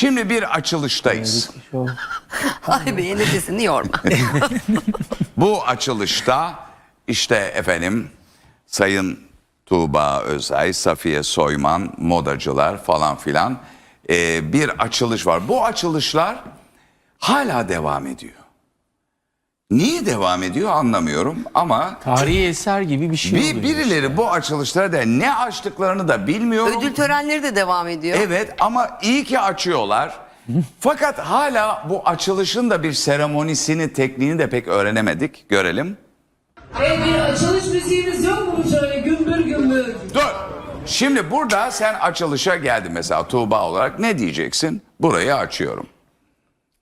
Şimdi bir açılıştayız. Ay be nefesini yorma. Bu açılışta işte efendim Sayın Tuğba Özay, Safiye Soyman, modacılar falan filan e, bir açılış var. Bu açılışlar hala devam ediyor. Niye devam ediyor anlamıyorum ama Tarihi eser gibi bir şey bir, oluyor. birileri bu açılışlara da ne açtıklarını da bilmiyorum. Ödül törenleri de devam ediyor. Evet ama iyi ki açıyorlar. Fakat hala bu açılışın da bir seremonisini, tekniğini de pek öğrenemedik. Görelim. E bir açılış müziğimiz yok mu şöyle gümbür gümbür? Dur. Şimdi burada sen açılışa geldin mesela Tuğba olarak ne diyeceksin? Burayı açıyorum.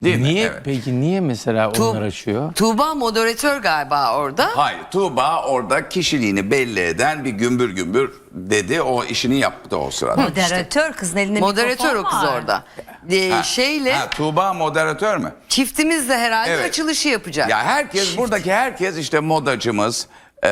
Değil mi? Niye Evet. peki niye mesela Tu- onlar açıyor? Tuğba moderatör galiba orada. Hayır Tuğba orada kişiliğini belli eden bir gümbür gümbür dedi. O işini yaptı o sırada. Moderatör kızın elinde Moderatör o kız var. orada. Ee, Ha, şeyle ha, Tuğba moderatör mü? çiftimiz de herhalde Evet. açılışı yapacak. Ya herkes buradaki herkes işte modacımız, e,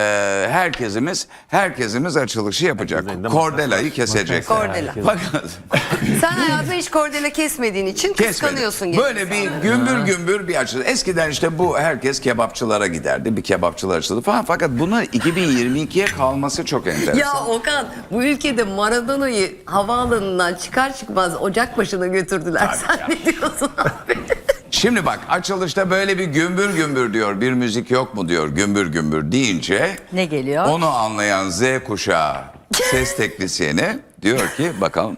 herkesimiz herkesimiz açılışı yapacak. Kordela'yı kesecek. Kordela. Fakat Sen hayatında hiç kordele kesmediğin için kesmedi. kıskanıyorsun. gene. Böyle bir gümbür gümbür bir açılış. Eskiden işte bu herkes kebapçılara giderdi. Bir kebapçılar açıldı falan. Fakat bunun 2022'ye kalması çok enteresan. Ya Okan bu ülkede Maradona'yı havaalanından çıkar çıkmaz ocak başına götürdüler. Tabii Sen ne diyorsun abi? Şimdi bak açılışta böyle bir gümbür gümbür diyor. Bir müzik yok mu diyor gümbür gümbür deyince. Ne geliyor? Onu anlayan Z kuşağı ses teknisyeni diyor ki bakalım.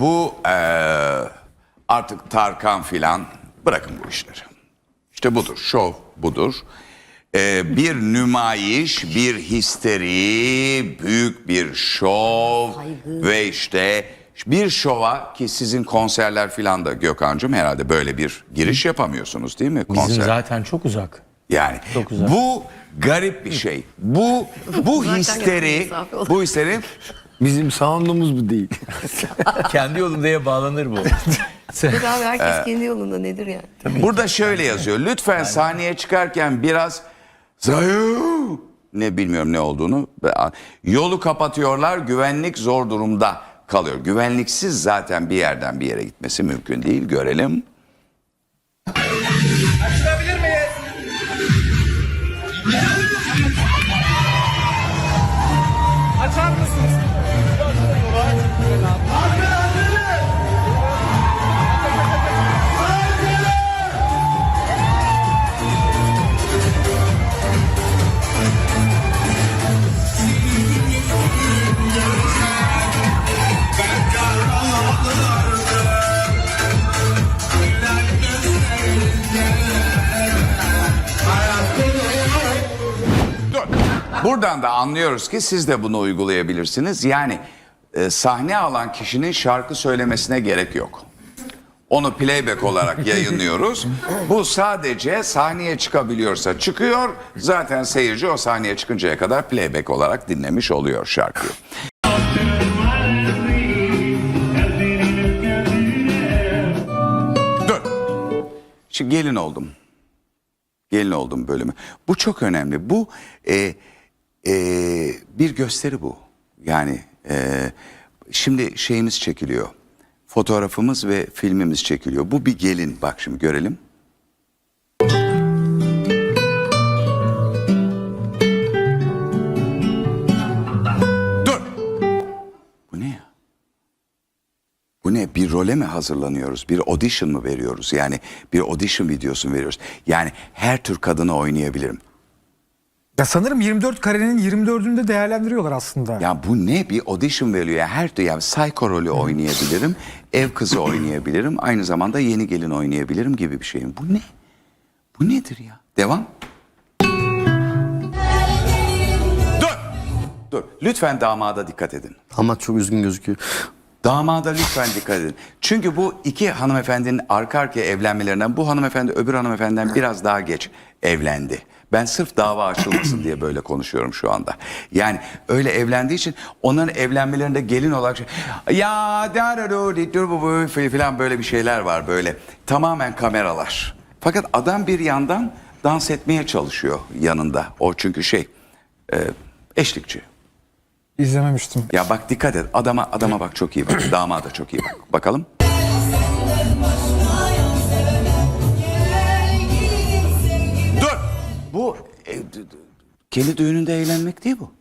Bu eee, artık Tarkan filan bırakın bu işleri. İşte budur, şov budur. Eee, bir nümayiş, bir histeri, büyük bir şov ve işte bir şova ki sizin konserler filan da Gökhan'cığım herhalde böyle bir giriş yapamıyorsunuz değil mi? Bizim Konser. zaten çok uzak. Yani Çok güzel. bu garip bir şey. Bu bu histeri, bu histeri Bizim soundumuz bu değil. Kendi yolundaya bağlanır bu. Abi herkes kendi yolunda nedir yani? Burada şöyle yazıyor. Lütfen sahneye çıkarken biraz zayu ne bilmiyorum ne olduğunu yolu kapatıyorlar. Güvenlik zor durumda kalıyor. Güvenliksiz zaten bir yerden bir yere gitmesi mümkün değil. Görelim. Buradan da anlıyoruz ki siz de bunu uygulayabilirsiniz. Yani e, sahne alan kişinin şarkı söylemesine gerek yok. Onu playback olarak yayınlıyoruz. Bu sadece sahneye çıkabiliyorsa çıkıyor. Zaten seyirci o sahneye çıkıncaya kadar playback olarak dinlemiş oluyor şarkıyı. Dur. Şimdi gelin oldum. Gelin oldum bölümü. Bu çok önemli. Bu e, e, bir gösteri bu. Yani e, şimdi şeyimiz çekiliyor. Fotoğrafımız ve filmimiz çekiliyor. Bu bir gelin. Bak şimdi görelim. Dur. Bu ne ya? Bu ne? Bir role mi hazırlanıyoruz? Bir audition mı veriyoruz? Yani bir audition videosu mu veriyoruz? Yani her tür kadını oynayabilirim. Ya sanırım 24 karenin 24'ünde değerlendiriyorlar aslında. Ya bu ne? Bir audition veriliyor. Yani her tür yani psycho rolü oynayabilirim. ev kızı oynayabilirim. Aynı zamanda yeni gelin oynayabilirim gibi bir şeyim. Bu ne? Bu nedir ya? Devam. Dur. Dur. Lütfen damada dikkat edin. Ama çok üzgün gözüküyor. Damada lütfen dikkat edin. Çünkü bu iki hanımefendinin arka arkaya evlenmelerinden bu hanımefendi öbür hanımefendiden biraz daha geç evlendi. Ben sırf dava açılmasın diye böyle konuşuyorum şu anda. Yani öyle evlendiği için onların evlenmelerinde gelin olarak şey, ya falan böyle bir şeyler var böyle. Tamamen kameralar. Fakat adam bir yandan dans etmeye çalışıyor yanında. O çünkü şey e, eşlikçi. İzlememiştim. Ya bak dikkat et. Adama adama bak çok iyi bak. Damada çok iyi bak. Bakalım. Kendi düğününde eğlenmek değil bu.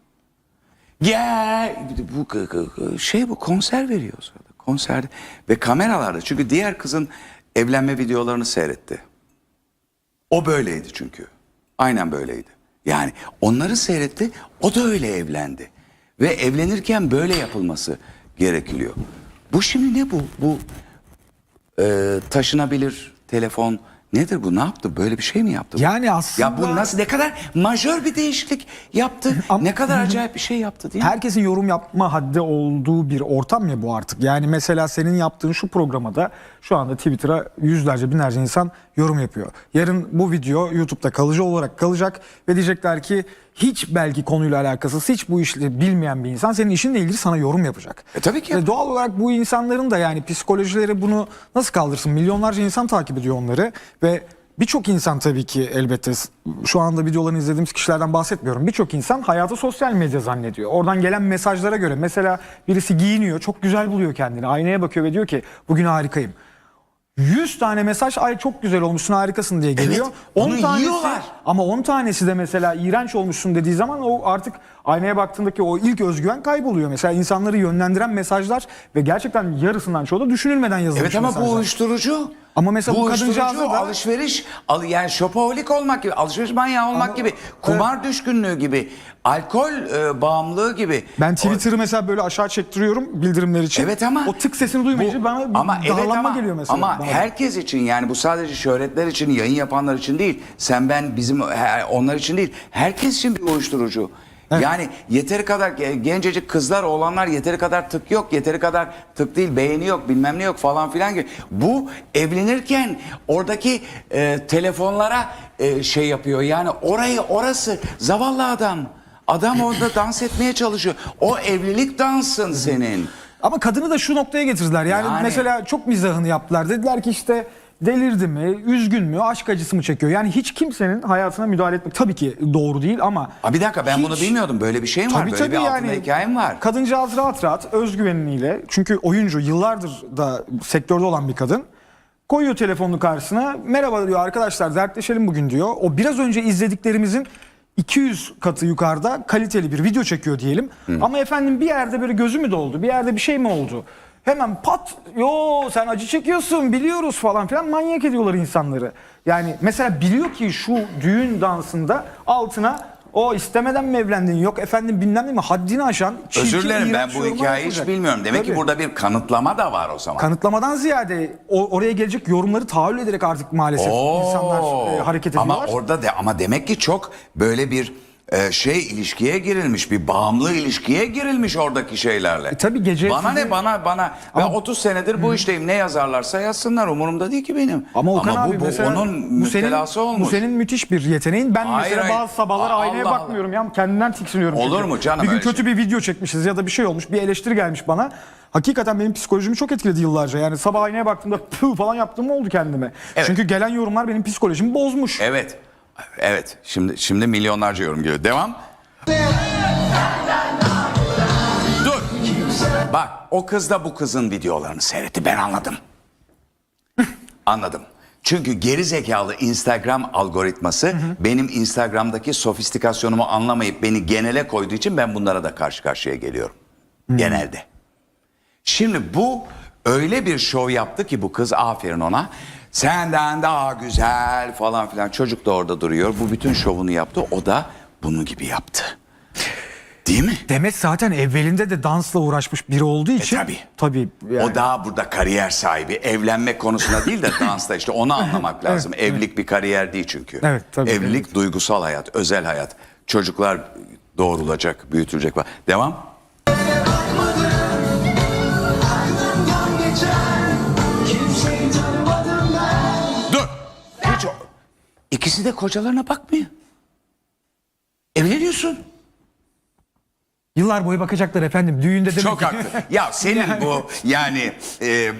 Gel. Bu şey bu konser veriyor sonra. Konserde ve kameralarda çünkü diğer kızın evlenme videolarını seyretti. O böyleydi çünkü. Aynen böyleydi. Yani onları seyretti, o da öyle evlendi. Ve evlenirken böyle yapılması gerekiliyor. Bu şimdi ne bu? Bu e, taşınabilir telefon nedir bu? Ne yaptı? Böyle bir şey mi yaptı? bu? Yani aslında- Ya bu nasıl ne kadar majör bir değişiklik yaptı. Ama- ne kadar acayip bir şey yaptı değil mi? Herkesin yorum yapma haddi olduğu bir ortam ya bu artık. Yani mesela senin yaptığın şu programa da şu anda Twitter'a yüzlerce binlerce insan yorum yapıyor. Yarın bu video YouTube'da kalıcı olarak kalacak ve diyecekler ki hiç belki konuyla alakasız, hiç bu işle bilmeyen bir insan senin işinle ilgili sana yorum yapacak. E tabii ki Ve doğal olarak bu insanların da yani psikolojileri bunu nasıl kaldırsın? Milyonlarca insan takip ediyor onları ve birçok insan tabii ki elbette şu anda videolarını izlediğimiz kişilerden bahsetmiyorum. Birçok insan hayatı sosyal medya zannediyor. Oradan gelen mesajlara göre mesela birisi giyiniyor, çok güzel buluyor kendini. Aynaya bakıyor ve diyor ki bugün harikayım. 100 tane mesaj ay çok güzel olmuşsun harikasın diye geliyor. Evet, 10 onu tanesi yiyorlar. ama 10 tanesi de mesela iğrenç olmuşsun dediği zaman o artık aynaya baktığındaki o ilk özgüven kayboluyor. Mesela insanları yönlendiren mesajlar ve gerçekten yarısından çoğu da düşünülmeden yazılmış Evet ama bu mesajlar. uyuşturucu. Ama mesela bu uyuşturucu, kadıncağıza da- alışveriş, al, yani şopoholik olmak gibi, alışveriş manyağı olmak gibi, kumar düşkünlüğü gibi, alkol e, bağımlılığı gibi. Ben Twitter'ı mesela böyle aşağı çektiriyorum bildirimler için. Evet ama o tık sesini duymayınca bu- bana ama evet ama, geliyor mesela. Ama bana. herkes için yani bu sadece şöhretler için, yayın yapanlar için değil. Sen ben bizim onlar için değil. Herkes için bir uyuşturucu. Yani yeteri kadar ge- gencecik kızlar, oğlanlar yeteri kadar tık yok, yeteri kadar tık değil, beğeni yok, bilmem ne yok falan filan gibi. Bu evlenirken oradaki e, telefonlara e, şey yapıyor. Yani orayı orası zavallı adam. Adam orada dans etmeye çalışıyor. O evlilik dansın senin. Ama kadını da şu noktaya getirdiler. Yani, Yani. mesela çok mizahını yaptılar. Dediler ki işte delirdi mi, üzgün mü, aşk acısı mı çekiyor? Yani hiç kimsenin hayatına müdahale etmek tabii ki doğru değil ama... Aa, bir dakika ben bunu Hiç- bilmiyordum. Böyle bir şey mi var? Tabii Böyle tabii bir altında yani. hikayem var. Kadıncağız rahat rahat özgüveniyle çünkü oyuncu yıllardır da sektörde olan bir kadın. Koyuyor telefonunu karşısına. Merhaba diyor arkadaşlar dertleşelim bugün diyor. O biraz önce izlediklerimizin 200 katı yukarıda kaliteli bir video çekiyor diyelim. Ama efendim bir yerde böyle gözü mü doldu? Bir yerde bir şey mi oldu? Hemen pat yo sen acı çekiyorsun biliyoruz falan filan manyak ediyorlar insanları. Yani mesela biliyor ki şu düğün dansında altına o istemeden mi evlendin yok efendim bilmem ne mi haddini aşan çirkin, Özür dilerim ben iğrenç bu yorumlar hikayeyi hiç yapılacak. bilmiyorum. Demek ki Tabii. burada bir kanıtlama da var o zaman. Kanıtlamadan ziyade o- oraya gelecek yorumları tahayyül ederek artık maalesef Oo. insanlar e, hareket ediyorlar. Ama orada de ama demek ki çok böyle bir e, şey ilişkiye girilmiş, bir bağımlı ilişkiye girilmiş oradaki şeylerle. E, tabii gece Bana sizi- ne bana bana ben Ama- 30 senedir bu işteyim. Ne yazarlarsa yazsınlar umurumda değil ki benim. Ama Okan bu, abi bu mesela onun bu senin, olmuş. bu senin müthiş bir yeteneğin. Ben Hayır, mesela hayır. bazı sabahlar Aa, aynaya Allah bakmıyorum ya kendimden tiksiniyorum. Olur çünkü. mu canım Bir gün kötü şey? bir video çekmişiz ya da bir şey olmuş bir eleştiri gelmiş bana. Hakikaten benim psikolojimi çok etkiledi yıllarca. Yani sabah aynaya baktığımda pı falan yaptığım oldu kendime. Evet. Çünkü gelen yorumlar benim psikolojimi bozmuş. Evet. Evet. Şimdi şimdi milyonlarca yorum geliyor. Devam. Dur. Bak o kız da bu kızın videolarını seyretti. Ben anladım. anladım. Çünkü geri zekalı Instagram algoritması benim Instagram'daki sofistikasyonumu anlamayıp beni genele koyduğu için ben bunlara da karşı karşıya geliyorum. Genelde. Şimdi bu öyle bir şov yaptı ki bu kız aferin ona. Senden daha güzel falan filan. Çocuk da orada duruyor. Bu bütün şovunu yaptı. O da bunu gibi yaptı. Değil mi? Demet zaten evvelinde de dansla uğraşmış biri olduğu için. tabii. Tabii. yani. O daha burada kariyer sahibi. Evlenmek konusunda değil de dansta işte onu anlamak lazım. Evlilik bir kariyer değil çünkü. Evet, tabii, Evlilik duygusal hayat, özel hayat. Çocuklar doğrulacak, büyütülecek. Devam. İkisi de kocalarına bakmıyor. Evleniyorsun. Yıllar boyu bakacaklar efendim. Düğünde demek Çok ki- haklı. Ya senin bu yani e,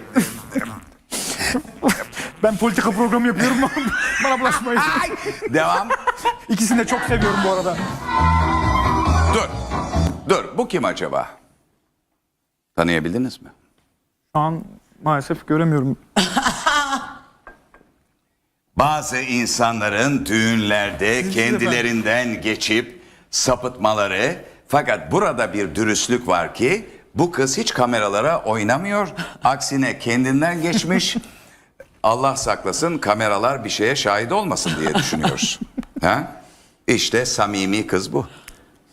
Ben politika programı yapıyorum. Bana bulaşmayın. ay, devam. İkisini de çok seviyorum bu arada. Dur. Dur. Bu kim acaba? Tanıyabildiniz mi? Şu an maalesef göremiyorum. Bazı insanların düğünlerde kendilerinden geçip sapıtmaları fakat burada bir dürüstlük var ki bu kız hiç kameralara oynamıyor. Aksine kendinden geçmiş. Allah saklasın kameralar bir şeye şahit olmasın diye düşünüyoruz. ha? İşte samimi kız bu.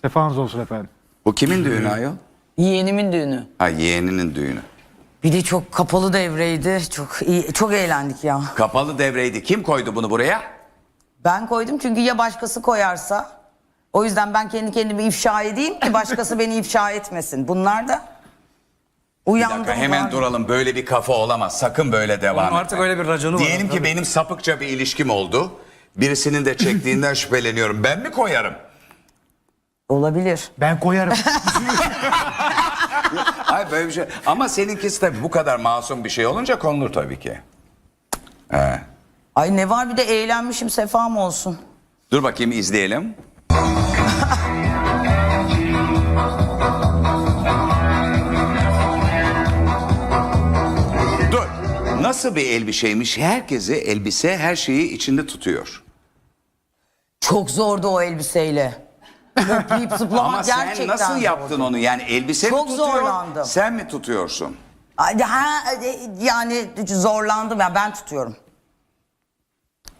Sefanız olsun efendim. Bu kimin düğünü ayol? Yeğenimin düğünü. Ha yeğeninin düğünü. Bir de çok kapalı devreydi. Çok iyi, çok eğlendik ya. Kapalı devreydi. Kim koydu bunu buraya? Ben koydum çünkü ya başkası koyarsa. O yüzden ben kendi kendimi ifşa edeyim ki başkası beni ifşa etmesin. Bunlar da Bir uyandım. dakika hemen var. duralım. Böyle bir kafa olamaz. Sakın böyle devam Onun artık öyle bir raconu var. Diyelim ki benim sapıkça bir ilişkim oldu. Birisinin de çektiğinden şüpheleniyorum. Ben mi koyarım? Olabilir. Ben koyarım. Ay böyle bir şey. Ama seninkisi tabii bu kadar masum bir şey olunca konulur tabii ki. He. Ay ne var bir de eğlenmişim sefam olsun. Dur bakayım izleyelim. Dur. Nasıl bir elbiseymiş? Herkesi elbise her şeyi içinde tutuyor. Çok zordu o elbiseyle. Hoplayıp zıplamak Ama sen gerçekten nasıl zordu. yaptın onu? Yani elbise Çok mi tutuyor? zorlandım. Sen mi tutuyorsun? Ay, Ha, e, yani zorlandım ya ben tutuyorum.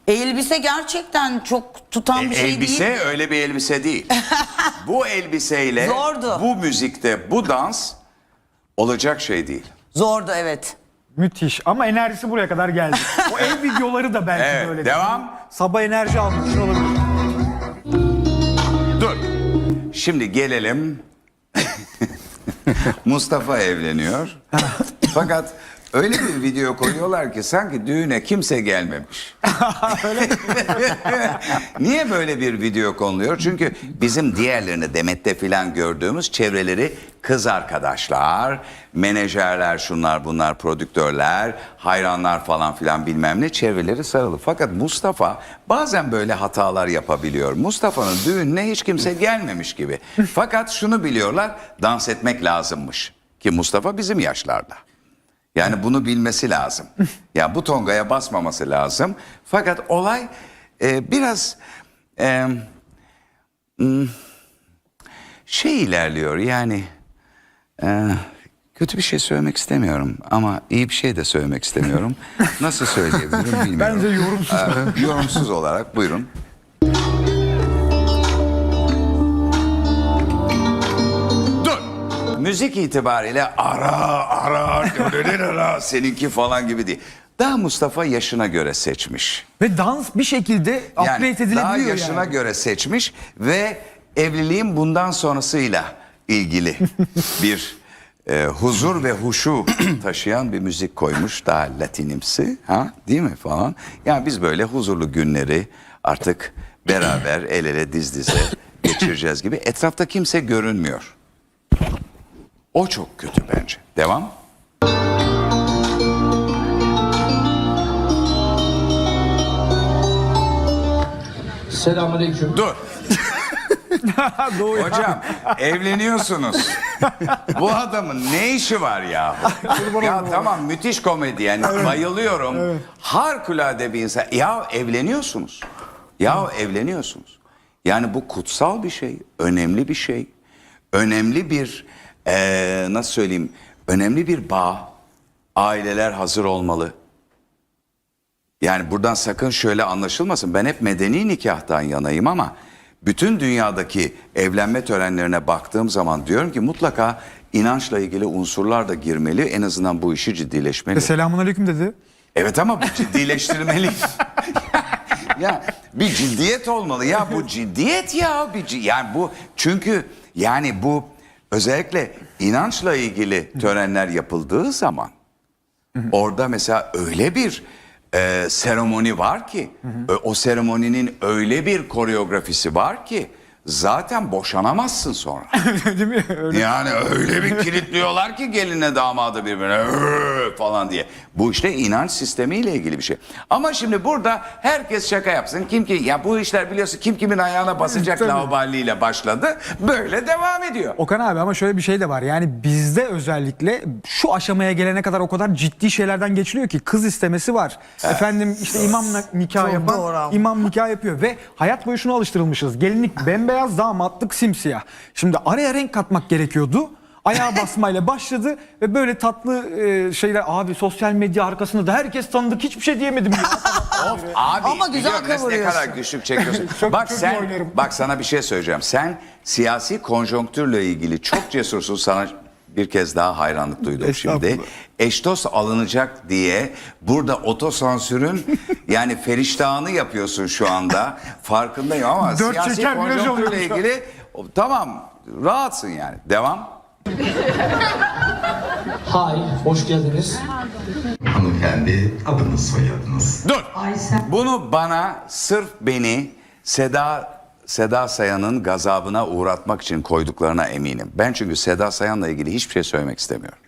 Elbise gerçekten çok tutan bir şey elbise değil. öyle bir elbise değil. bu elbiseyle Zordu. bu müzikte bu dans olacak şey değil. Zordu evet. Müthiş ama enerjisi buraya kadar geldi. O ev videoları da belki Evet, böyle. devam. Sabah enerji almış olabilir. Şimdi gelelim. Mustafa evleniyor. Fakat öyle bir video koyuyorlar ki sanki düğüne kimse gelmemiş. Niye böyle bir video konuluyor? Çünkü bizim diğerlerini Demet'te filan gördüğümüz çevreleri kız arkadaşlar, menajerler, şunlar bunlar, prodüktörler, hayranlar falan filan bilmem ne çevreleri sarılı. Fakat Mustafa bazen böyle hatalar yapabiliyor. Mustafa'nın düğününe hiç kimse gelmemiş gibi. Fakat şunu biliyorlar, dans etmek lazımmış. Ki Mustafa bizim yaşlarda. Yani bunu bilmesi lazım. Ya bu tongaya basmaması lazım. Fakat olay e, biraz e, şey ilerliyor yani e, kötü bir şey söylemek istemiyorum ama iyi bir şey de söylemek istemiyorum. Nasıl söyleyebilirim bilmiyorum. Bence yorumsuz. E, yorumsuz olarak buyurun. Müzik itibariyle ara ara ara seninki falan gibi değil. Daha Mustafa yaşına göre seçmiş. Ve dans bir şekilde upgrade Yani edilebiliyor daha yaşına yani. göre seçmiş ve evliliğin bundan sonrasıyla ilgili bir e, huzur ve huşu taşıyan bir müzik koymuş daha latinimsi ha değil mi falan. Yani biz böyle huzurlu günleri artık beraber el ele diz dize geçireceğiz gibi etrafta kimse görünmüyor. O çok kötü bence. Devam. Selamünaleyküm. Dur. Hocam evleniyorsunuz. Bu adamın ne işi var ya? ya tamam müthiş komedi yani bayılıyorum. Harikulade bir insan. Ya evleniyorsunuz. Ya evleniyorsunuz. Yani bu kutsal bir şey, önemli bir şey. Önemli bir eee, nasıl söyleyeyim? Önemli bir bağ. Aileler hazır olmalı. Yani buradan sakın şöyle anlaşılmasın. Ben hep medeni nikahtan yanayım ama bütün dünyadaki evlenme törenlerine baktığım zaman diyorum ki mutlaka inançla ilgili unsurlar da girmeli. En azından bu işi ciddileşmeli. Selamun aleyküm dedi. Evet ama bu ciddileştirmeli. ya bir ciddiyet olmalı ya bu ciddiyet ya bir yani bu çünkü yani bu özellikle inançla ilgili törenler yapıldığı zaman orada mesela öyle bir e, seremoni var ki e, o seremoninin öyle bir koreografisi var ki zaten boşanamazsın sonra. Değil mi? Öyle. Yani öyle bir kilitliyorlar ki gelinle damadı birbirine falan diye. Bu işte inanç sistemiyle ilgili bir şey. Ama şimdi burada herkes şaka yapsın. Kim ki ya bu işler biliyorsun kim kimin ayağına basacak Tabii. laubaliyle başladı. Böyle devam ediyor. Okan abi ama şöyle bir şey de var. Yani bizde özellikle şu aşamaya gelene kadar o kadar ciddi şeylerden geçiliyor ki kız istemesi var. Efendim işte imamla nikah Çok yapan doğru imam nikah yapıyor ve hayat boyu şuna alıştırılmışız. Gelinlik bembeyaz, damatlık simsiyah. Şimdi araya renk katmak gerekiyordu. Ayağa basmayla başladı ve böyle tatlı e, şeyler abi sosyal medya arkasında da herkes tanıdık hiçbir şey diyemedim ya. Of abi Ama güzel biliyorum ne kadar güçlük çekiyorsun. Çok- bak çok iyi sen oynarım. bak sana bir şey söyleyeceğim. Sen siyasi konjonktürle ilgili çok cesursun. Sana bir kez daha hayranlık duydum şimdi. Eştos alınacak diye burada otosansürün yani feriştahını yapıyorsun şu anda. Farkındayım ama Dört siyasi çeker viraj konjonktürle ilgili tamam rahatsın yani. Devam. Hay, hoş geldiniz. Hanımefendi adınız soyadınız. Dur. Bunu bana sırf beni Seda Seda Sayan'ın gazabına uğratmak için koyduklarına eminim. Ben çünkü Seda Sayan'la ilgili hiçbir şey söylemek istemiyorum.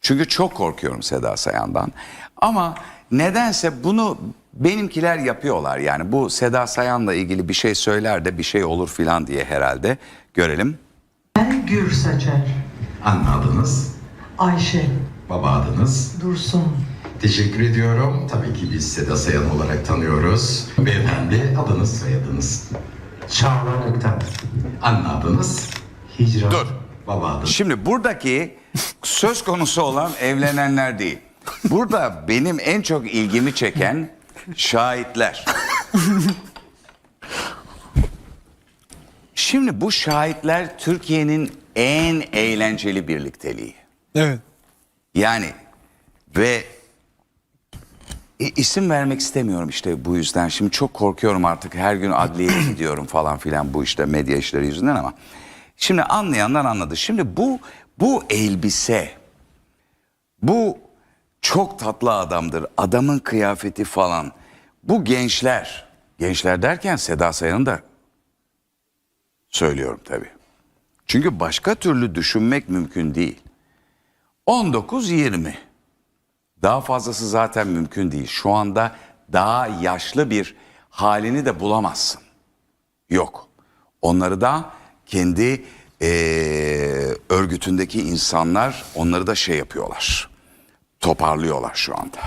Çünkü çok korkuyorum Seda Sayan'dan. Ama nedense bunu benimkiler yapıyorlar. Yani bu Seda Sayan'la ilgili bir şey söyler de bir şey olur filan diye herhalde. Görelim. Ben Gür Saçar, Anne adınız, Ayşe, baba adınız. Dursun, Teşekkür ediyorum. Tabii ki biz Seda Sayan olarak tanıyoruz. Beyefendi adınız soyadınız. Çağlar Ökten. Anne adınız, Hicran. Dur. baba. Şimdi buradaki söz konusu olan evlenenler değil. Burada benim en çok ilgimi çeken şahitler. Şimdi bu şahitler Türkiye'nin en eğlenceli birlikteliği. evet. Yani ve i- isim vermek istemiyorum işte bu yüzden. Şimdi çok korkuyorum artık her gün adliyeye gidiyorum falan filan bu işte medya işleri yüzünden ama. Şimdi anlayanlar anladı. Şimdi bu bu elbise bu çok tatlı adamdır. Adamın kıyafeti falan. Bu gençler, gençler derken Seda Sayan'ı da söylüyorum tabii. Çünkü başka türlü düşünmek mümkün değil. 19-20. Daha fazlası zaten mümkün değil. Şu anda daha yaşlı bir halini de bulamazsın. Yok. Onları da kendi eee, örgütündeki insanlar onları da şey yapıyorlar. Toparlıyorlar şu anda.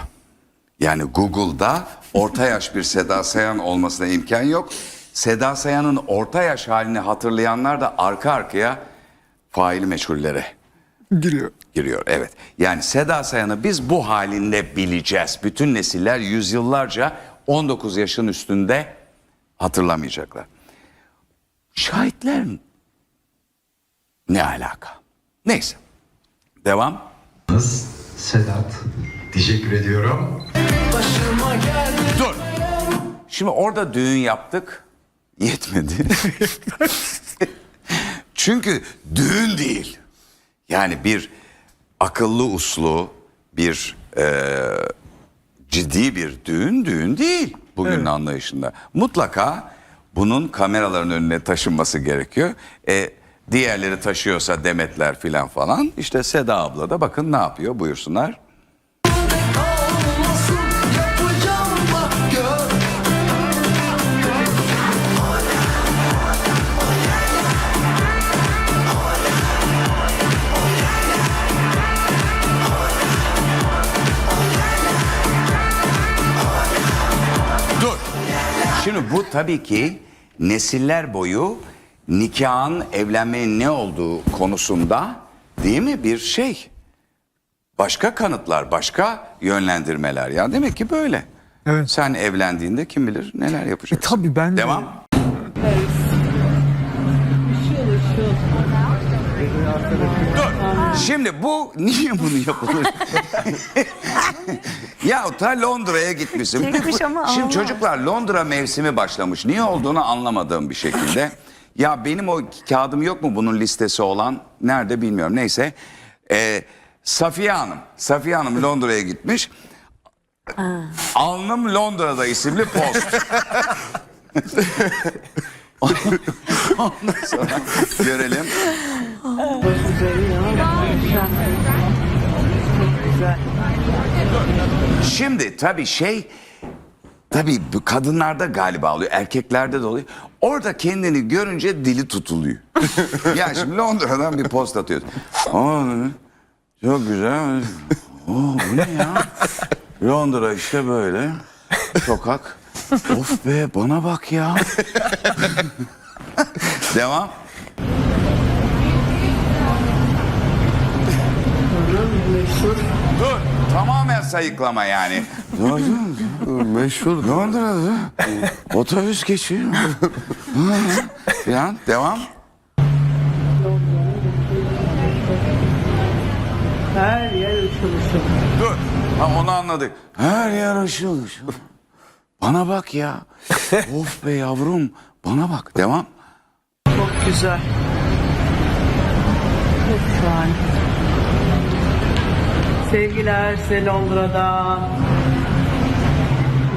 Yani Google'da orta yaş bir Seda Sayan olmasına imkan yok. Seda Sayan'ın orta yaş halini hatırlayanlar da arka arkaya faili meçhullere Giriyor. Giriyor. Evet. Yani Seda Sayan'ı biz bu halinde bileceğiz. Bütün nesiller yüzyıllarca 19 yaşın üstünde hatırlamayacaklar. Şahitler ne alaka? Neyse. Devam. Sedat. Teşekkür ediyorum. Dur. Şimdi orada düğün yaptık. Yetmedi. Çünkü düğün değil. Yani bir akıllı uslu bir eee, ciddi bir düğün düğün değil bugünün anlayışında. Mutlaka bunun kameraların önüne taşınması gerekiyor. E, diğerleri taşıyorsa Demetler filan falan. İşte Seda abla da bakın ne yapıyor buyursunlar. Şimdi bu tabii ki nesiller boyu nikahın, evlenmenin ne olduğu konusunda değil mi bir şey. Başka kanıtlar, başka yönlendirmeler. Ya demek ki böyle. Evet. Sen evlendiğinde kim bilir neler yapacaksın. tabii ben de- Devam. Dur. Şimdi bu niye bunu yapılır? ya ta Londra'ya gitmişsin. Çekmiş ama Şimdi olmaz. çocuklar Londra mevsimi başlamış. Niye olduğunu anlamadığım bir şekilde. ya benim o kağıdım yok mu bunun listesi olan? Nerede bilmiyorum. Neyse. Ee, Safiye Hanım. Safiye Hanım Londra'ya gitmiş. Alnım Londra'da isimli post. Ondan sonra görelim. Şimdi tabii şey tabii kadınlarda galiba oluyor erkeklerde de oluyor. Orada kendini görünce dili tutuluyor. ya şimdi Londra'dan bir post atıyor. Aa, çok güzel. Oo, bu ne ya? Londra işte böyle. Sokak. Of be bana bak ya. Devam. Dur. Tamamen sayıklama yani. Dur, dur. Meşhur. Londra'da otobüs geçiyor. Falan devam. Her yer ışıl ışıl. Dur. Ha, onu anladık. Her yer ışıl ışıl. Bana bak ya. of be yavrum. Bana bak. Devam. Çok güzel. Çok şahane. Sevgiler size Londra'dan.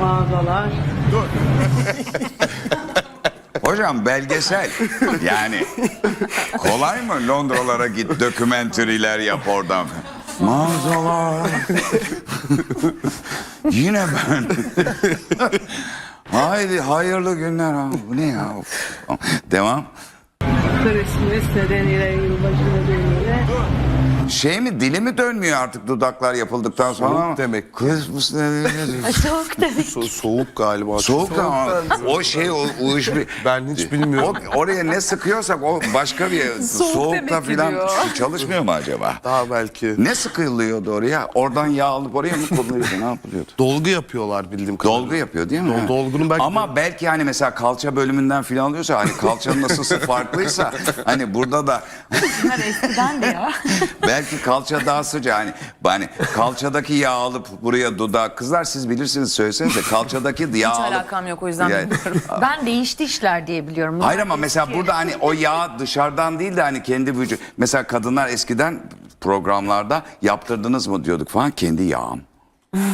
Mağazalar. Hocam belgesel. Yani kolay mı Londralara git dokümenteriler yap oradan. Mağazalar. Yine ben. Haydi hayırlı günler abi. Bu ne ya? Devam. Christmas nedeniyle, yılbaşı nedeniyle. Şey mi dili mi dönmüyor artık dudaklar yapıldıktan sonra? Soğuk demek. Christmas nedeniyle. Soğuk demek. So- soğuk galiba. Soğuk ama o şey o uyuş bir... Ben hiç bilmiyorum. O, oraya ne sıkıyorsak o başka bir soğukta demek filan diyor. çalışmıyor mu acaba? Daha belki. Ne sıkılıyordu oraya? Oradan yağ alıp oraya mı konuluyordu? Ne yapılıyordu? Dolgu yapıyorlar bildiğim kadarıyla. Dolgu yapıyor değil mi? Dol- dolgunun belki- Ama belki hani mesela kalça bölümünden filan alıyorsa hani kalçanın nasılsa farklıysa hani burada da Bunlar eskiden de ya. belki kalça daha sıcak hani hani kalçadaki yağ alıp buraya dudağa kızlar siz bilirsiniz söylesenize kalçadaki yağ Hiç alıp alakam yok o yüzden Yani- bilmiyorum. Ben değişti işler diye biliyorum. Hayır ama mesela burada hani o yağ dışarıdan değil de hani kendi vücut. Mesela kadınlar eskiden programlarda yaptırdınız mı diyorduk falan kendi yağım.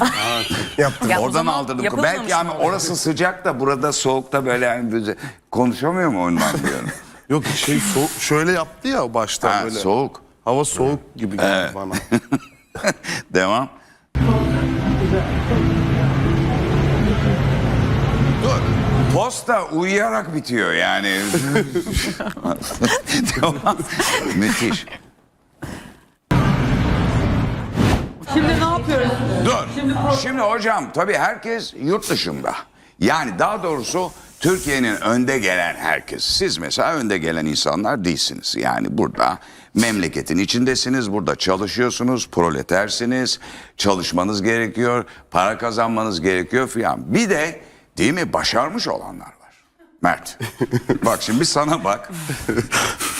Ya o Oradan zaman aldırdım. yapılmamış Belki mı oluyor? orası sıcak da burada soğukta böyle yani böyle konuşamıyor mu ondan diyorum. Yok şey soğuk şöyle yaptı ya baştan Ha, böyle. soğuk. Hava soğuk gibi geldi bana. Devam. Dur. Posta uyuyarak bitiyor yani. Devam. Müthiş. Şimdi ne yapıyoruz? Dur. Şimdi hocam tabii herkes yurt dışında. Yani daha doğrusu Türkiye'nin önde gelen herkes. Siz mesela önde gelen insanlar değilsiniz. Yani burada memleketin içindesiniz. Burada çalışıyorsunuz. Proletersiniz. Çalışmanız gerekiyor. Para kazanmanız gerekiyor filan. Bir de değil mi başarmış olanlar var. Mert. bak şimdi bir sana bak.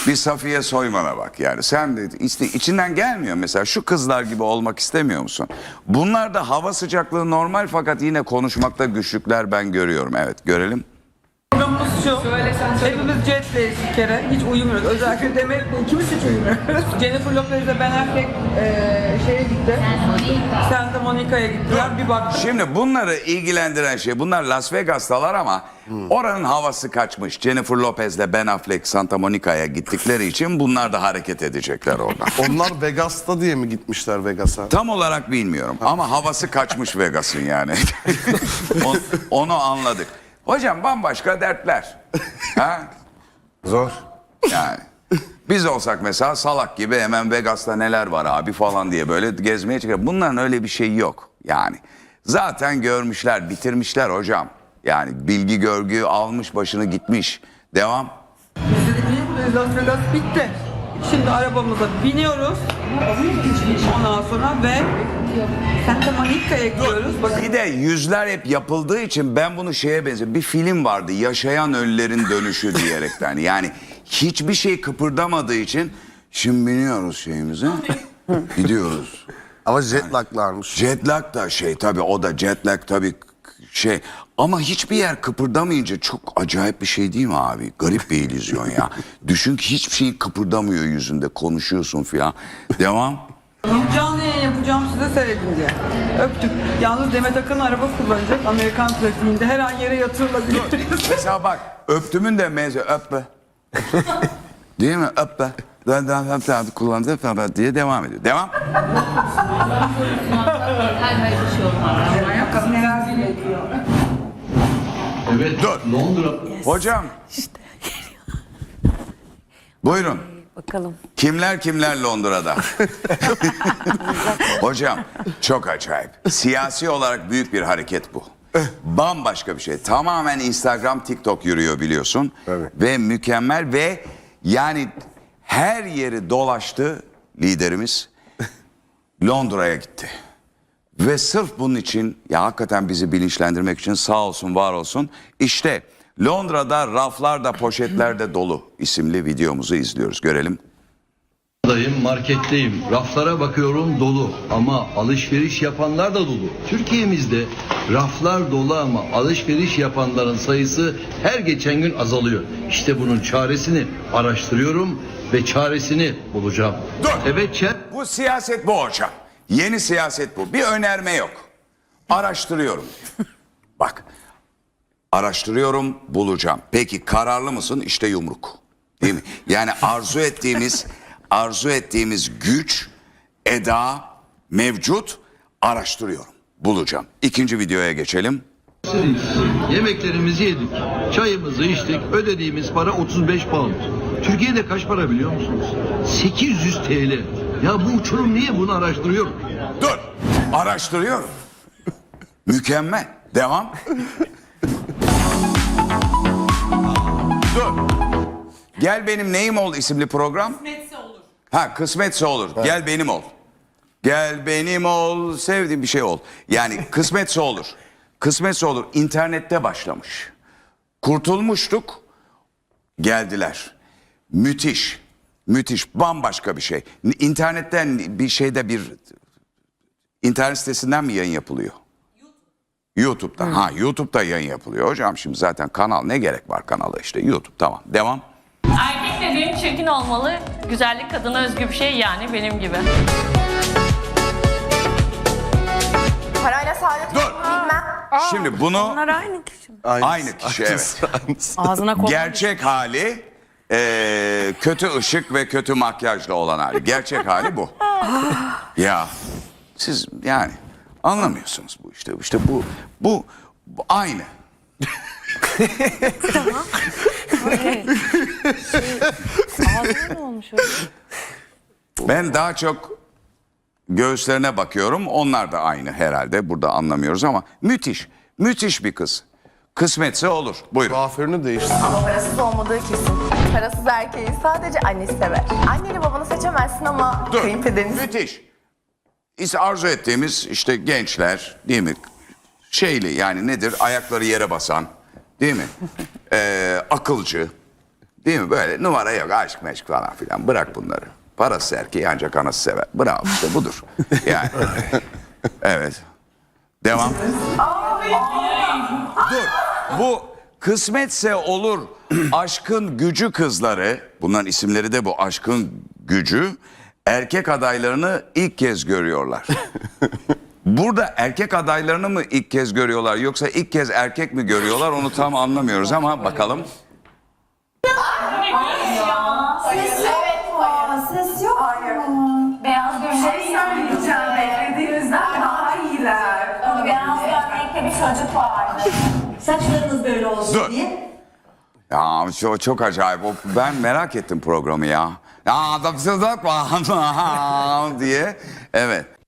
bir Safiye Soyman'a bak. Yani sen de işte içinden gelmiyor mesela şu kızlar gibi olmak istemiyor musun? Bunlar da hava sıcaklığı normal fakat yine konuşmakta güçlükler ben görüyorum. Evet görelim. Programımız şu. Hepimiz jetlayiz bir kere. Hiç uyumuyoruz. Özellikle Demet'le ikimiz hiç uyumuyoruz. Jennifer Lopez ile Ben Affleck eee şeye gitti. Santa Monica'ya gittiler. Bir baktım. Şimdi bunları ilgilendiren şey bunlar Las Vegas'talar ama oranın havası kaçmış. Jennifer Lopez'le Ben Affleck Santa Monica'ya gittikleri için bunlar da hareket edecekler orada. Onlar Vegas'ta diye mi gitmişler Vegas'a? Tam olarak bilmiyorum ama havası kaçmış Vegas'ın yani. On- onu anladık. Hocam bambaşka dertler. Ha? Zor. Yani. Biz olsak mesela salak gibi hemen Vegas'ta neler var abi falan diye böyle gezmeye çıkar. Bunların öyle bir şey yok. Yani zaten görmüşler, bitirmişler hocam. Yani bilgi görgü almış başını gitmiş. Devam. Biz dedik? Las Vegas bitti. Şimdi arabamıza biniyoruz. Ondan sonra ve Santa Monica'ya gidiyoruz. Bakın Bir de yüzler hep yapıldığı için ben bunu şeye benziyorum. Bir film vardı Yaşayan Ölülerin Dönüşü diyerekten. Yani hiçbir şey kıpırdamadığı için şimdi biniyoruz şeyimize. Gidiyoruz. Ama jet lag'larmış. Jet lag da şey tabii o da jet lag tabii şey ama hiçbir yer kıpırdamayınca çok acayip bir şey değil mi abi? Garip bir illüzyon ya. Düşün ki hiçbir şey kıpırdamıyor yüzünde konuşuyorsun filan. Devam. Canlı yayın yapacağım size seyredin diye. Öptük. Yalnız Demet Akın araba kullanacak Amerikan trafiğinde. Her an yere yatırılabilir. Mesela bak öptümün de meze öp be. Değil mi? Öp be. Ben daha hep daha kullandı falan diye devam ediyor. Devam. Bakalım neler bekliyor. Evet. Dur. Londra Hocam. Buyurun. Bakalım. Kimler kimler Londra'da? Hocam çok acayip. Siyasi olarak büyük bir hareket bu. Bambaşka bir şey. Tamamen Instagram, TikTok yürüyor biliyorsun. Ve mükemmel ve yani her yeri dolaştı liderimiz. Londra'ya gitti. Ve sırf bunun için ya hakikaten bizi bilinçlendirmek için sağ olsun var olsun. İşte Londra'da raflarda poşetlerde dolu isimli videomuzu izliyoruz. Görelim. Dayım marketteyim. Raflara bakıyorum dolu ama alışveriş yapanlar da dolu. Türkiye'mizde raflar dolu ama alışveriş yapanların sayısı her geçen gün azalıyor. İşte bunun çaresini araştırıyorum ve çaresini bulacağım. Dur. Evet Çer. Bu siyaset bu hocam. Yeni siyaset bu. Bir önerme yok. Araştırıyorum. Bak. Araştırıyorum, bulacağım. Peki kararlı mısın? İşte yumruk. Değil mi? Yani arzu ettiğimiz arzu ettiğimiz güç, eda mevcut. Araştırıyorum. Bulacağım. İkinci videoya geçelim. Yemeklerimizi yedik, çayımızı içtik, ödediğimiz para 35 pound. Türkiye'de kaç para biliyor musunuz? 800 TL. Ya bu uçurum niye bunu araştırıyorum? Dur. Araştırıyorum. Mükemmel. Devam. Dur. Gel benim neyim ol isimli program. Kısmetse olur. Ha kısmetse olur. Gel benim ol. Gel benim ol. Sevdiğim bir şey ol. Yani kısmetse olur. Kısmetse olur. İnternette başlamış. Kurtulmuştuk. Geldiler. Müthiş. Müthiş. Bambaşka bir şey. İnternetten bir şeyde bir İnternet sitesinden mi yayın yapılıyor? YouTube'da. Ha YouTube'da yayın yapılıyor. Hocam şimdi zaten kanal ne gerek var kanala işte YouTube tamam. Devam. Erkek dediğin çirkin olmalı. Güzellik kadına özgü bir şey yani benim gibi. Parayla saadet Dur. bilmem. Şimdi bunu aynı kişi. aynı kişi evet. Ağzına kol. Gerçek hali eee, kötü ışık ve kötü makyajla olan hali. Gerçek hali bu. ya siz yani anlamıyorsunuz bu işte. İşte bu bu, bu aynı. Ağzına ne olmuş öyle? Ben daha çok göğüslerine bakıyorum. Onlar da aynı herhalde. Burada anlamıyoruz ama müthiş. Müthiş bir kız. Kısmetse olur. Buyurun. Kuaförünü değiştir. Ama parasız olmadığı kesin. Parasız erkeği sadece annesi sever. Anneni babanı seçemezsin ama Dur. kayınpederini Müthiş. İşte arzu ettiğimiz işte gençler değil mi? Şeyli yani nedir? Ayakları yere basan değil mi? Ee, akılcı değil mi? Böyle numara yok aşk meşk falan filan. Bırak bunları. Parası erkeği ancak anası sever. Bravo işte budur. Yani. evet. Devam. Dur. Bu kısmetse olur aşkın gücü kızları. Bunların isimleri de bu aşkın gücü. Erkek adaylarını ilk kez görüyorlar. Burada erkek adaylarını mı ilk kez görüyorlar yoksa ilk kez erkek mi görüyorlar onu tam anlamıyoruz ama bakalım. Ses yok. Hayır. Beyaz gömlek. Şey söyleyeceğim. Beklediğimizden daha iyiler. Beyaz gömlekte bir çocuk var. Saçlarınız böyle olsun Dur. Ya çok, çok acayip. O, ben merak ettim programı ya. Ya da diye. Evet.